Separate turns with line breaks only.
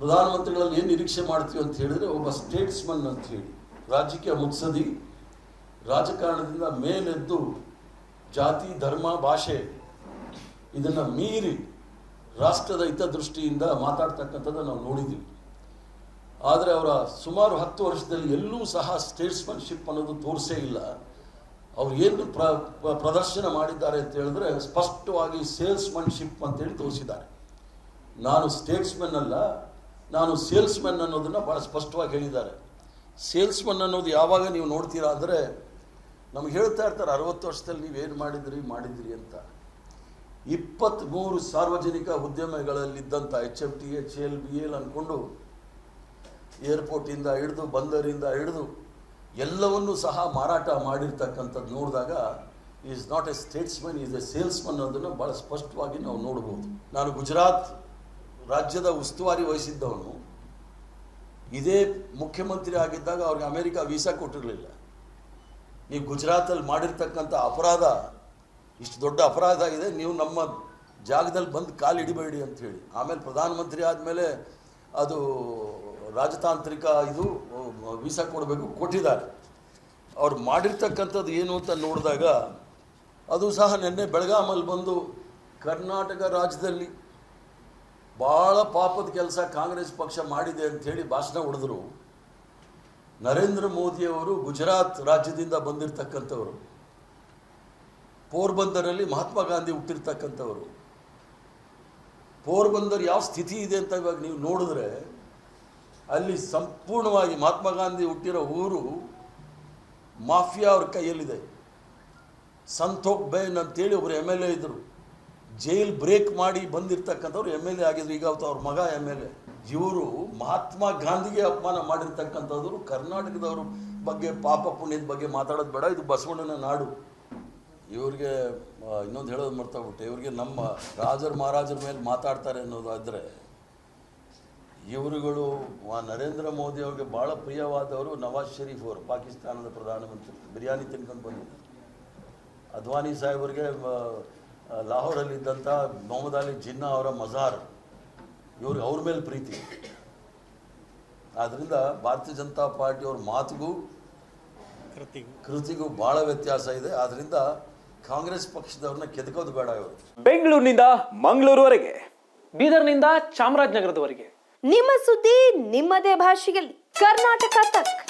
ಪ್ರಧಾನಮಂತ್ರಿಗಳಲ್ಲಿ ಏನು ನಿರೀಕ್ಷೆ ಮಾಡ್ತೀವಿ ಅಂತ ಹೇಳಿದ್ರೆ ಒಬ್ಬ ಸ್ಟೇಟ್ಸ್ಮನ್ ಅಂತ ಹೇಳಿ, ರಾಜಕೀಯ ಮುತ್ಸದಿ ರಾಜಕಾರಣದಿಂದ ಮೇಲೆದ್ದು ಜಾತಿ, ಧರ್ಮ, ಭಾಷೆ ಇದನ್ನು ಮೀರಿ ರಾಷ್ಟ್ರದ ಹಿತದೃಷ್ಟಿಯಿಂದ ಮಾತಾಡ್ತಕ್ಕಂಥದ್ದು ನಾವು ನೋಡಿದ್ದೀವಿ. ಆದರೆ ಅವರ ಸುಮಾರು ಹತ್ತು ವರ್ಷದಲ್ಲಿ ಎಲ್ಲೂ ಸಹ ಸ್ಟೇಟ್ಸ್ಮನ್ಶಿಪ್ ಅನ್ನೋದು ತೋರಿಸೇ ಇಲ್ಲ. ಅವ್ರು ಏನು ಪ್ರ, ಪ್ರ- ಪ್ರದರ್ಶನ ಮಾಡಿದ್ದಾರೆ ಅಂತ ಹೇಳಿದ್ರೆ ಸ್ಪಷ್ಟವಾಗಿ ಸೇಲ್ಸ್ಮನ್ಶಿಪ್ ಅಂತೇಳಿ ತೋರಿಸಿದ್ದಾರೆ. ನಾನು ಸ್ಟೇಟ್ಸ್ಮನ್ ಅಲ್ಲ ನಾನು ಸೇಲ್ಸ್ಮನ್ ಅನ್ನೋದನ್ನು ಭಾಳ ಸ್ಪಷ್ಟವಾಗಿ ಹೇಳಿದ್ದಾರೆ. ಸೇಲ್ಸ್ಮನ್ ಅನ್ನೋದು ಯಾವಾಗ ನೀವು ನೋಡ್ತೀರಾ ಅಂದರೆ, ನಮ್ಗೆ ಹೇಳ್ತಾ ಇರ್ತಾರೆ, ಅರವತ್ತು ವರ್ಷದಲ್ಲಿ ನೀವೇನು ಮಾಡಿದ್ರಿ ಮಾಡಿದ್ರಿ ಅಂತ. ಇಪ್ಪತ್ತ್ಮೂರು ಸಾರ್ವಜನಿಕ ಉದ್ಯಮಗಳಲ್ಲಿದ್ದಂಥ H F T H L B L ಅಂದ್ಕೊಂಡು ಏರ್ಪೋರ್ಟಿಂದ ಹಿಡಿದು, ಬಂದರಿಂದ ಹಿಡಿದು, ಎಲ್ಲವನ್ನೂ ಸಹ ಮಾರಾಟ ಮಾಡಿರ್ತಕ್ಕಂಥದ್ದು ನೋಡಿದಾಗ is not a statesman is a salesman ಅನ್ನೋದನ್ನು ಭಾಳ ಸ್ಪಷ್ಟವಾಗಿ ನಾವು ನೋಡ್ಬೋದು. ನಾನು ಗುಜರಾತ್ ರಾಜ್ಯದ ಉಸ್ತುವಾರಿ ವಹಿಸಿದ್ದವನು, ಇದೇ ಮುಖ್ಯಮಂತ್ರಿ ಆಗಿದ್ದಾಗ ಅವ್ರಿಗೆ ಅಮೆರಿಕ ವೀಸಾ ಕೊಟ್ಟಿರಲಿಲ್ಲ. ನೀವು ಗುಜರಾತಲ್ಲಿ ಮಾಡಿರ್ತಕ್ಕಂಥ ಅಪರಾಧ, ಇಷ್ಟು ದೊಡ್ಡ ಅಪರಾಧ ಇದೆ ನೀವು ನಮ್ಮ ಜಾಗದಲ್ಲಿ ಬಂದು ಕಾಲು ಹಿಡಿಬೇಡಿ ಅಂತ ಹೇಳಿ ಆಮೇಲೆ ಪ್ರಧಾನಮಂತ್ರಿ ಆದಮೇಲೆ ಅದು ರಾಜತಾಂತ್ರಿಕ ಇದು, ವೀಸಾ ಕೊಡಬೇಕು ಕೊಟ್ಟಿದ್ದಾರೆ. ಅವ್ರು ಮಾಡಿರ್ತಕ್ಕಂಥದ್ದು ಏನು ಅಂತ ನೋಡಿದಾಗ, ಅದು ಸಹ ನಿನ್ನೆ ಬೆಳಗಾಮಲ್ಲಿ ಬಂದು ಕರ್ನಾಟಕ ರಾಜ್ಯದಲ್ಲಿ ಭಾಳ ಪಾಪದ ಕೆಲಸ ಕಾಂಗ್ರೆಸ್ ಪಕ್ಷ ಮಾಡಿದೆ ಅಂಥೇಳಿ ಭಾಷಣ ಹೊಡೆದ್ರು. ನರೇಂದ್ರ ಮೋದಿಯವರು ಗುಜರಾತ್ ರಾಜ್ಯದಿಂದ ಬಂದಿರತಕ್ಕಂಥವರು. ಪೋರ್ಬಂದರಲ್ಲಿ ಮಹಾತ್ಮ ಗಾಂಧಿ ಹುಟ್ಟಿರ್ತಕ್ಕಂಥವರು. ಪೋರ್ಬಂದರ್ ಯಾವ ಸ್ಥಿತಿ ಇದೆ ಅಂತ ಇವಾಗ ನೀವು ನೋಡಿದ್ರೆ, ಅಲ್ಲಿ ಸಂಪೂರ್ಣವಾಗಿ ಮಹಾತ್ಮ ಗಾಂಧಿ ಹುಟ್ಟಿರೋ ಊರು ಮಾಫಿಯಾ ಅವ್ರ ಕೈಯಲ್ಲಿದೆ. ಸಂತೋಕ್ ಬೇನ್ ಅಂತೇಳಿ ಒಬ್ಬರು ಎಂ ಎಲ್ ಎ ಇದ್ದರು ಜೈಲ್ ಬ್ರೇಕ್ ಮಾಡಿ ಬಂದಿರ್ತಕ್ಕಂಥವ್ರು ಎಂ ಎಲ್ ಎ ಆಗಿದ್ರು. ಈಗ ಅವ್ರ ಮಗ ಎಂ ಎಲ್ ಎ. ಇವರು ಮಹಾತ್ಮ ಗಾಂಧಿಗೆ ಅಪಮಾನ ಮಾಡಿರ್ತಕ್ಕಂಥದ್ರು ಕರ್ನಾಟಕದವ್ರ ಬಗ್ಗೆ, ಪಾಪ ಪುಣ್ಯದ ಬಗ್ಗೆ ಮಾತಾಡೋದು ಬೇಡ. ಇದು ಬಸವಣ್ಣನ ನಾಡು. ಇವ್ರಿಗೆ ಇನ್ನೊಂದು ಹೇಳೋದು ಮರ್ತಾಗ್ಬಿಟ್ಟೆ. ಇವ್ರಿಗೆ ನಮ್ಮ ರಾಜರ, ಮಹಾರಾಜರ ಮೇಲೆ ಮಾತಾಡ್ತಾರೆ ಅನ್ನೋದಾದರೆ, ಇವರುಗಳು ನರೇಂದ್ರ ಮೋದಿ ಅವ್ರಿಗೆ ಭಾಳ ಪ್ರಿಯವಾದವರು ನವಾಜ್ ಶರೀಫ್ ಅವರು, ಪಾಕಿಸ್ತಾನದ ಪ್ರಧಾನಮಂತ್ರಿ. ಬಿರಿಯಾನಿ ತಿನ್ಕೊಂಡು ಬಂದಿದ್ದಾರೆ. ಅದ್ವಾನಿ ಸಾಹೇಬರಿಗೆ ಲಾಹೋರಲ್ಲಿದ್ದಂಥ ಮೊಹಮ್ಮದ್ ಅಲಿ ಜಿನ್ನಾ ಅವರ ಮಜಾರ್ ಇವ್ರಿಗೆ ಅವ್ರ ಮೇಲೆ ಪ್ರೀತಿ. ಆದ್ದರಿಂದ ಭಾರತೀಯ ಜನತಾ ಪಾರ್ಟಿಯವ್ರ ಮಾತಿಗೂ
ಕೃತಿಗೂ.
ಕೃತಿಗೂ ಭಾಳ ವ್ಯತ್ಯಾಸ ಇದೆ. ಆದ್ದರಿಂದ ಕಾಂಗ್ರೆಸ್ ಪಕ್ಷದವ್ರನ್ನ ಕೆದಕೋದು ಬೇಡ ಇವರು.
ಬೆಂಗಳೂರಿನಿಂದ ಮಂಗಳೂರುವರೆಗೆ
ಬೀದರ್ನಿಂದ ಚಾಮರಾಜನಗರದವರೆಗೆ.
ನಿಮ್ಮ ಸುದ್ದಿ ನಿಮ್ಮದೇ ಭಾಷೆಯಲ್ಲಿ. ಕರ್ನಾಟಕ ತಕ್.